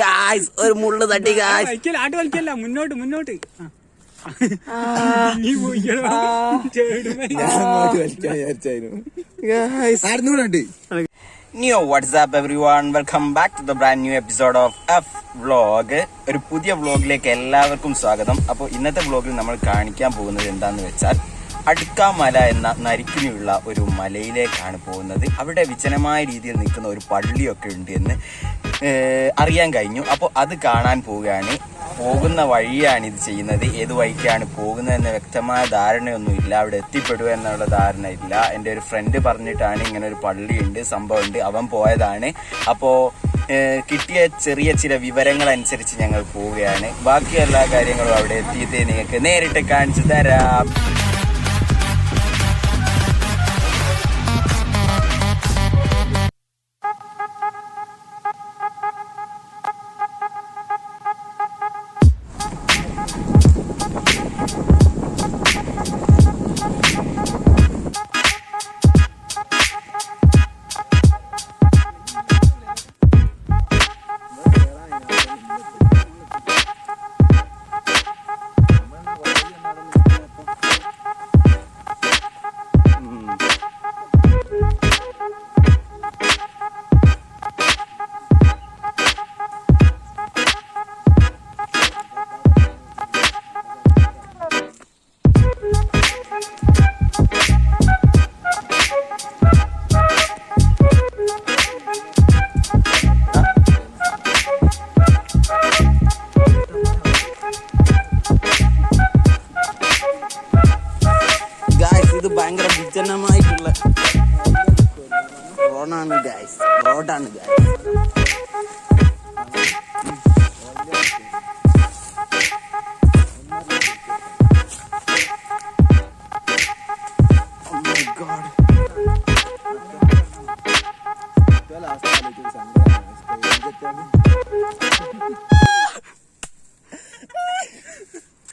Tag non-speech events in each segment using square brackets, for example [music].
Guys ഒരു മുള്ളു തട്ടി ഗായ്സ് ആട്ട് വലിക്കല്ല മുന്നോട്ട് മുന്നോട്ട്. New WhatsApp every one welcome back to the brand new episode of F vlog ഒരു പുതിയ വ്ളോഗിലേക്ക് എല്ലാവർക്കും സ്വാഗതം. അപ്പോൾ ഇന്നത്തെ വ്ളോഗിൽ നമ്മൾ കാണിക്കാൻ പോകുന്നത് എന്താന്ന് വെച്ചാൽ അടുക്കാമല എന്ന നരിക്കിനിയുള്ള ഒരു മലയിലേക്കാണ് പോകുന്നത്. അവിടെ വിജനമായ രീതിയിൽ നിൽക്കുന്ന ഒരു പള്ളിയൊക്കെ ഉണ്ട് എന്ന് അറിയാൻ കഴിഞ്ഞു. അപ്പോൾ അത് കാണാൻ പോവുകയാണ്. പോകുന്ന വഴിയാണ് ഇത് ചെയ്യുന്നത്. ഏത് വഴിക്കാണ് പോകുന്നതെന്ന് വ്യക്തമായ ധാരണയൊന്നുമില്ല അവിടെ എത്തിപ്പെടുക എന്നുള്ള ധാരണ ഇല്ല. എന്റെ ഒരു ഫ്രണ്ട് പറഞ്ഞിട്ടാണ് ഇങ്ങനെ ഒരു പള്ളിയുണ്ട്. സംഭവമുണ്ട്. അവൻ പോയതാണ്. അപ്പോൾ കിട്ടിയ ചെറിയ ചില വിവരങ്ങൾ അനുസരിച്ച് ഞങ്ങൾ പോവുകയാണ്. ബാക്കി എല്ലാ കാര്യങ്ങളും അവിടെ എത്തിയിട്ട് നിങ്ങൾക്ക് നേരിട്ട് കാണിച്ചു തരാം.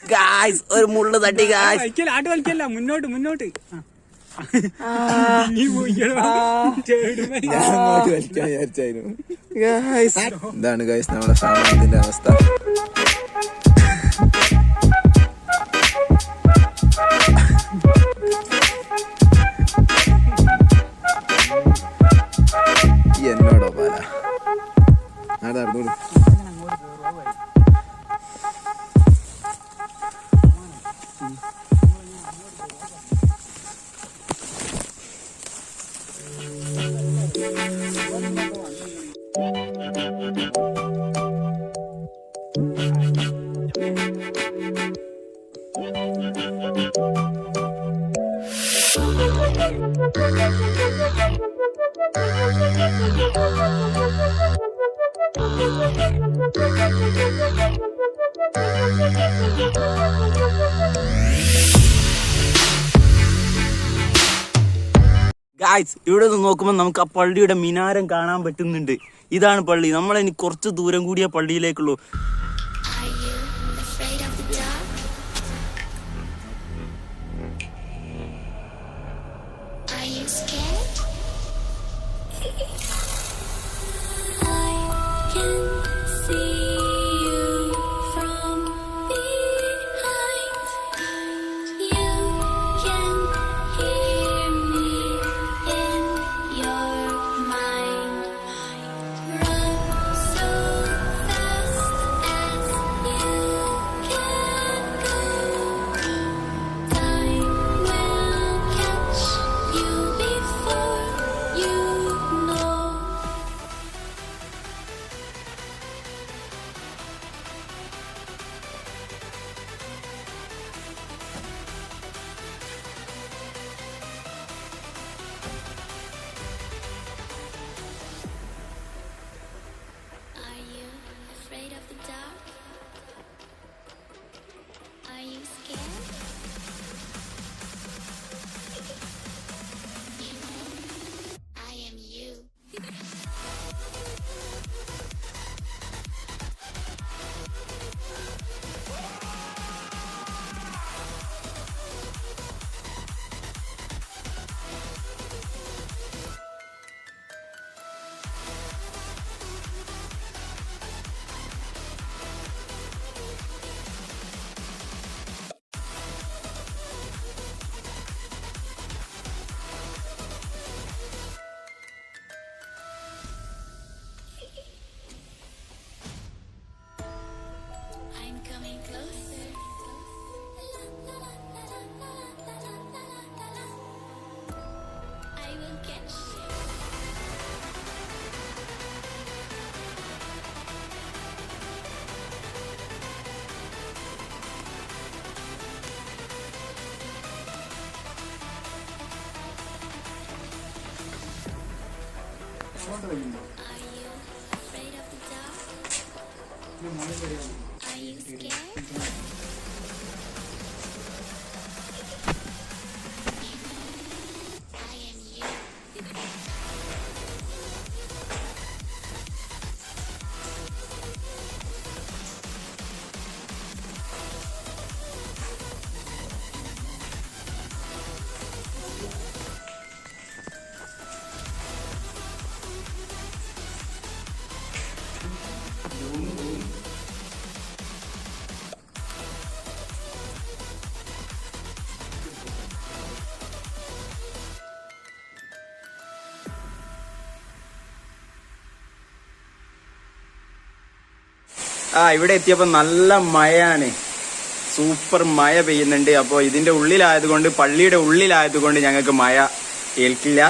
ഗായ്സ് ഒരു മുള്ളു തട്ടി ഗായ്സ് ആട്ട് കളിക്കല്ല. മുന്നോട്ട് മുന്നോട്ട്. [laughs] ഇതാണ് ഗായ്സ് നമ്മുടെ സാമാനത്തിന്റെ അവസ്ഥ. എന്നോടോ പാല? ഗായ്സ് ഇവിടെ നിന്ന് നോക്കുമ്പോൾ നമുക്ക് ആ പള്ളിയുടെ മിനാരം കാണാൻ പറ്റുന്നുണ്ട്. ഇതാണ് പള്ളി. നമ്മളിനി കുറച്ച് ദൂരം കൂടിയ പള്ളിയിലേക്കുള്ളൂ. You [laughs] scared? Are you afraid of the dark? Are you scared? ആ ഇവിടെ എത്തിയപ്പോ നല്ല മഴയാണ്. സൂപ്പർ മഴ പെയ്യുന്നുണ്ട്. അപ്പോൾ ഇതിന്റെ ഉള്ളിലായതുകൊണ്ട് പള്ളിയുടെ ഉള്ളിലായതുകൊണ്ട് ഞങ്ങൾക്ക് മഴ ഏൽക്കില്ല.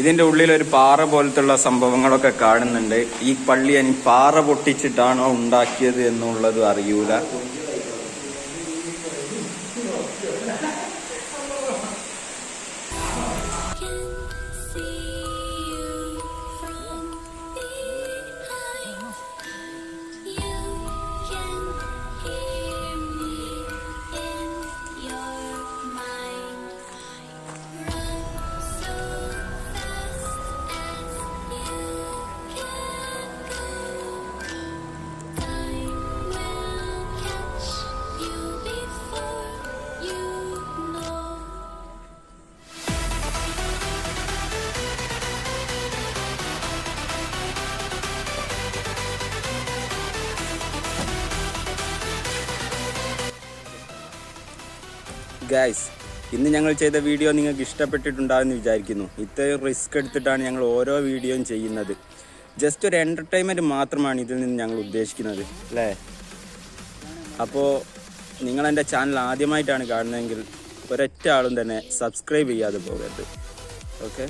ഇതിന്റെ ഉള്ളിൽ ഒരു പാറ പോലത്തുള്ള സംഭവങ്ങളൊക്കെ കാണുന്നുണ്ട്. ഈ പള്ളി അതിന് പാറ പൊട്ടിച്ചിട്ടാണോ ഉണ്ടാക്കിയത് എന്നുള്ളത് അറിയൂല. ഗായ്സ് ഇന്ന് ഞങ്ങൾ ചെയ്ത വീഡിയോ നിങ്ങൾക്ക് ഇഷ്ടപ്പെട്ടിട്ടുണ്ടാവുമെന്ന് വിചാരിക്കുന്നു. ഇത്രയും റിസ്ക് എടുത്തിട്ടാണ് ഞങ്ങൾ ഓരോ വീഡിയോയും ചെയ്യുന്നത്. ജസ്റ്റ് ഒരു എന്റർടൈൻമെന്റ് മാത്രമാണ് ഇതിൽ നിന്ന് ഞങ്ങൾ ഉദ്ദേശിക്കുന്നത് അല്ലേ? അപ്പോൾ നിങ്ങളെന്റെ ചാനൽ ആദ്യമായിട്ടാണ് കാണുന്നതെങ്കിൽ ഒരൊറ്റ ആളും തന്നെ സബ്സ്ക്രൈബ് ചെയ്യാതെ പോകരുത്. ഓക്കെ